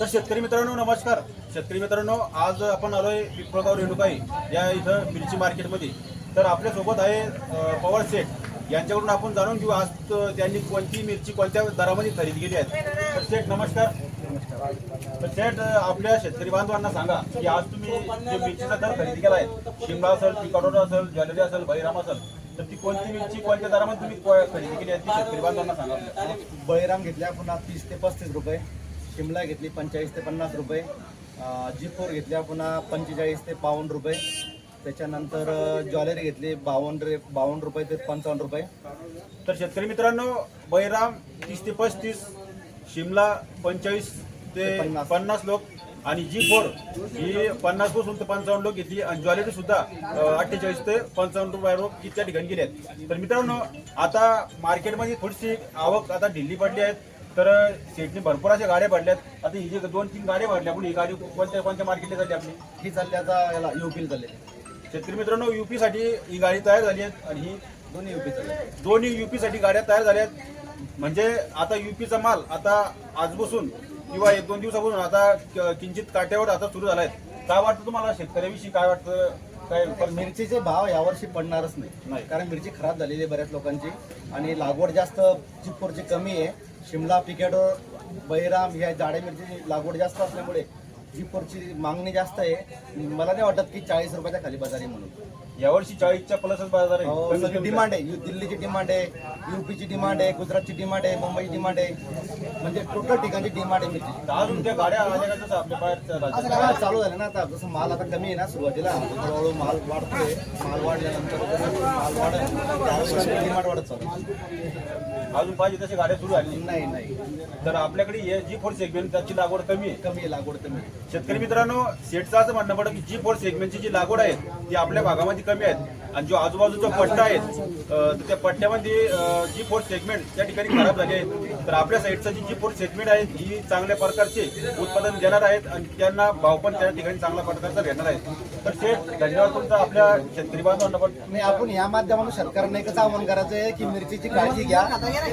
तर शेतकरी मित्रांनो नमस्कार. शेतकरी मित्रांनो आज आपण आलोय पिंपळगाव रेणुकाई या इथं मिरची मार्केटमध्ये. तर आपल्यासोबत आहे पवार शेठ. यांच्याकडून आपण जाणून घेऊ आज त्यांनी कोणती मिरची कोणत्या दरामध्ये खरेदी केली आहे. तर शेठ नमस्कार. तर शेठ आपल्या शेतकरी बांधवांना सांगा की आज तुम्ही जे मिरचीचा दर खरेदी केला आहे शिमला असेल पिकाडोरा असेल ज्वेलरी असेल बहिराम असेल तर ती कोणती मिरची कोणत्या दरामध्ये तुम्ही खरेदी केली आहे ती शेतकरी बांधवांना सांगा आपल्या. बळीराम घेतल्या पुन्हा तीस ते पस्तीस रुपये. शिमला घेतली पंचेचाळीस ते पन्नास रुपये. जी फोर घेतल्या पुन्हा पंचेचाळीस ते बावन्न रुपये. त्याच्यानंतर ज्वेलरी घेतली बावन्न रे बावन्न रुपये ते पंचावन्न रुपये. तर शेतकरी मित्रांनो बैराम तीस ते पस्तीस शिमला पंचेचाळीस ते पन्नास. पन्नास लोक आणि जी फोर ही पन्नासपासून ते पंचावन्न लोक घेतली आणि ज्वेलरी सुद्धा अठ्ठेचाळीस ते पंचावन्न रुपये लोक की त्या ठिकाणी गेले आहेत. तर मित्रांनो आता मार्केटमध्ये थोडीशी आवक आता ढिल्ली पडली आहेत तर सेटनी भरपूर अशा गाड्या भरल्यात. आता ही जी दोन तीन गाड्या भरल्या पण ही गाडी कोणत्या कोणत्या मार्केटला झाली आपली? ही चालली आता याला युपीला चालली. शेतकरी मित्रांनो युपी साठी ही गाडी तयार झाली आहे आणि ही दोन्ही युपी चालले दोन्ही युपी साठी गाड्या तयार झाल्यात म्हणजे आता युपीचा माल आता आजपासून किंवा एक दोन दिवसापासून आता किंचित काट्यावर आता सुरू झालाय काय वाटतं तुम्हाला शेतकऱ्याविषयी? काय वाटतं? काय पण मिरचीचे भाव यावर्षी पडणारच नाही. कारण मिरची खराब झालेली आहे बऱ्याच लोकांची. आणि लागवड जास्त चिप्पोरची कमी आहे. शिमला पिकेटो बहिराम ह्या जाड्या मिरचीची लागवड जास्त असल्यामुळे चिप्पोरची मागणी जास्त आहे. मला नाही वाटत की चाळीस रुपयाच्या खाली बाजार आहे म्हणून. यावर्षी चाळीसच्या प्लसच बाजार आहे. हो, कमी डिमांड आहे. दिल्लीची डिमांड आहे युपीची डिमांड आहे गुजरातची डिमांड आहे मुंबईची डिमांड आहे. म्हणजे टोटल ठिकाणची डिमांड आहे मिरची अजून त्या गाड्या आल्या का आपल्या? हा, चालू झालं ना आता. जसं माल आता कमी आहे ना सुरुवातीला. हळूहळू माल वाढतोय. माल वाढल्यानंतर माल त्यावेळेस डिमांड वाढत चालू अजून पाहिजे तशी गाड्या सुरू झाली नाही नाही. तर आपल्याकडे हे जी फोर सेगमेंट त्याची लागवड कमी आहे. कमी आहे लागवड कमी आहे. शेतकरी मित्रांनो सेटचं असं म्हणणं पडतं की जी फोर सेगमेंटची जी लागवड आहे ती आपल्या भागामध्ये कमी आहेत. आणि जो आजूबाजूचा पट्टा आहे अं, त्या पट्ट्यामध्ये जी फोर सेगमेंट त्या ठिकाणी खराब झाली आहेत तर आपल्या साईडचं जी जी फोर सेगमेंट आहे ही चांगल्या प्रकारचे उत्पादन देणार आहेत आणि त्यांना भाव पण त्या ठिकाणी चांगल्या प्रकारचा घेणार आहेत तर शेठ धन्यवाद तुमचा आपल्या शेतकरी बांधवांना आपण या माध्यमातून सरकारने एकच आवाहन करायचं आहे की मिरचीची काळजी घ्या.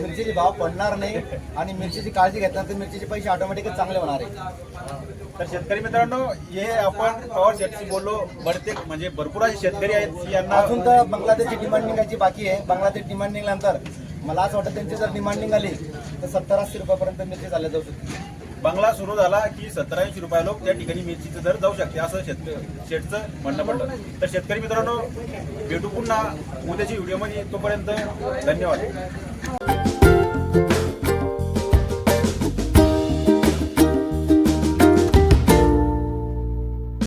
मिरचीचे भाव पडणार नाही आणि मिरचीची काळजी घेतल्यानंतर मिरचीचे पैसे ऑटोमॅटिकच चांगले होणार आहे. तर शेतकरी मित्रांनो हे आपण पवार शेटशी बोललो. बहुतेक म्हणजे भरपूर असे शेतकरी आहेत यांना अजून तर बांगलादेशची डिमांड निघायची बाकी आहे. बांगलादेश डिमांड निघाल्यानंतर मला असं वाटतं त्यांची जर डिमांड निघाली तर सत्तर अस्सी रुपयापर्यंत मिरची चालल्या जाऊ शकते बंगला सुरू झाला की सत्तर ऐंशी रुपया लोक त्या ठिकाणी मिरचीचं दर जाऊ शकते असं शेतकरी शेटचं म्हणणं पडलं. तर शेतकरी मित्रांनो भेटू पुन्हा उद्याच्या व्हिडिओमध्ये तोपर्यंत धन्यवाद.